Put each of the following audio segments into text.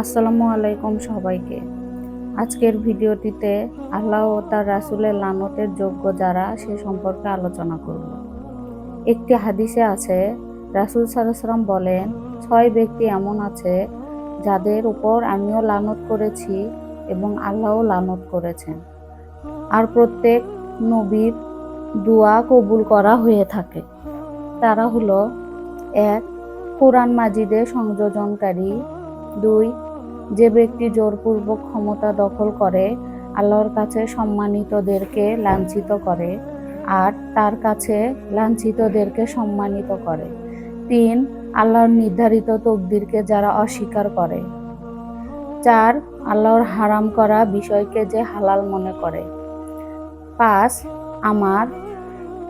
আসসালামু আলাইকুম সবাইকে। আজকের ভিডিওটিতে আল্লাহ ও তার রাসুলের লানতের যোগ্য যারা, সে সম্পর্কে আলোচনা করব। একটি হাদিসে আছে, রাসুল সাল্লাম বলেন, ছয় ব্যক্তি এমন আছে, যাদের উপর আমিও লানত করেছি এবং আল্লাহও লানত করেছেন। আর প্রত্যেক নবীর দোয়া কবুল করা হয়ে থাকে। তারা হলো, এক, কোরআন মাজিদে সংযোজনকারী, দুই যে ব্যক্তি জোরপূর্বক ক্ষমতা দখল করে, আল্লাহর কাছে সম্মানিতদেরকে লাঞ্ছিত করে আর তার কাছে লাঞ্ছিতদেরকে সম্মানিত করে। তিন, আল্লাহর নির্ধারিত তকদিরকে যারা অস্বীকার করে। চার, আল্লাহর হারাম করা বিষয়কে যে হালাল মনে করে। পাঁচ, আমার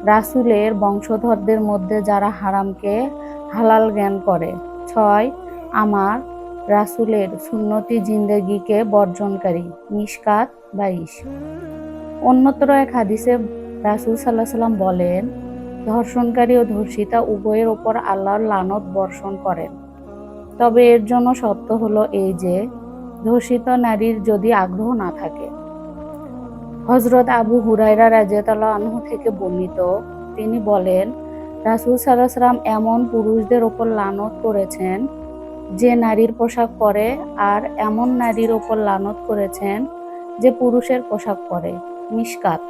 রাসুলের বংশধরদের মধ্যে যারা হারামকে হালাল জ্ঞান করে। ছয়, আমার রাসুলের সুন্নতি জিন্দেগিকে বর্জনকারী মিসকাত বাইশ। অন্যতর এক হাদিসে রাসুল সাল্লাহ সাল্লাম বলেন, ধর্ষণকারী ও ধর্ষিতা উভয়ের ওপর আল্লাহর লানত বর্ষণ করেন। তবে এর জন্য সত্য হলো এই যে, ধর্ষিত নারীর যদি আগ্রহ না থাকে। হজরত আবু হুরাইরা রাজিয়াতাল্লাহ আনহু থেকে বর্ণিত, তিনি বলেন, রাসুল সাল্লাহ সাল্লাম এমন পুরুষদের ওপর লানত করেছেন যে নারীর পোশাক পরে আর এমন নারীর ওপর লানত করেছেন যে পুরুষের পোশাক পরে। মিসকাত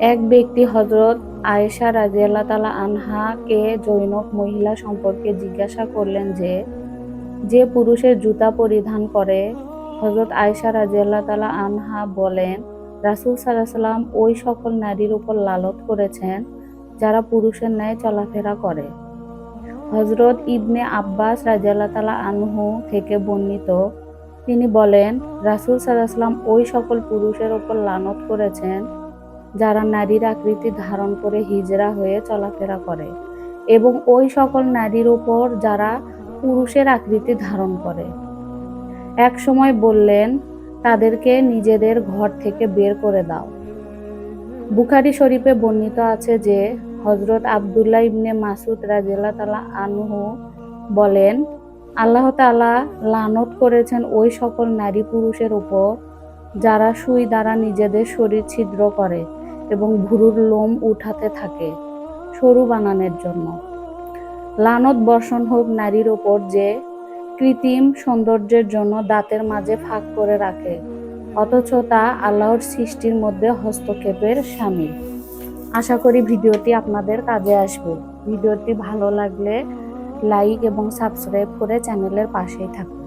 এক ব্যক্তি হজরত আয়েশা রাজিয়াল্লাহ তালা আনহাকে জৈনক মহিলা সম্পর্কে জিজ্ঞাসা করলেন যে যে পুরুষের জুতা পরিধান করে হজরত আয়েশা রাজিয়াল্লাহ তালা আনহা বলেন, রাসুল সাল্লাহ সাল্লাম ওই সকল নারীর উপর লালত করেছেন যারা পুরুষের ন্যায় চলাফেরা করে। হজরত ইবনে আব্বাস রাজিয়াল্লাহ তালা আনহু থেকে বর্ণিত। তিনি বলেন, রাসুল সাল্লাহাম ওই সকল পুরুষের ওপর লানত করেছেন, যারা নারীর আকৃতি ধারণ করে হিজরা হয়ে চলাফেরা করে এবং ওই সকল নারীর ওপর যারা পুরুষের আকৃতি ধারণ করে। এক সময় বললেন, তাদেরকে নিজেদের ঘর থেকে বের করে দাও। বুখারি শরীফে বর্ণিত আছে যে হজরত আবদুল্লাহ ইবনে মাসুদ রাজিয়াল্লাহ তালা আনহু বলেন, আল্লাহ তালা লানত করেছেন ওই সকল নারী পুরুষের উপর যারা সুই দ্বারা নিজেদের শরীর ছিদ্র করে এবং ভুরুর লোম উঠাতে থাকে সরু বানানোর জন্য। লানত বর্ষণ হোক নারীর ওপর যে কৃত্রিম সৌন্দর্যের জন্য দাঁতের মাঝে ফাঁক করে রাখে, অথচ তা আল্লাহর সৃষ্টির মধ্যে হস্তক্ষেপের সামিল আশা করি ভিডিওটি আপনাদের কাজে আসবে। ভিডিওটি ভালো লাগলে লাইক এবং সাবস্ক্রাইব করে চ্যানেলের পাশেই থাকুন।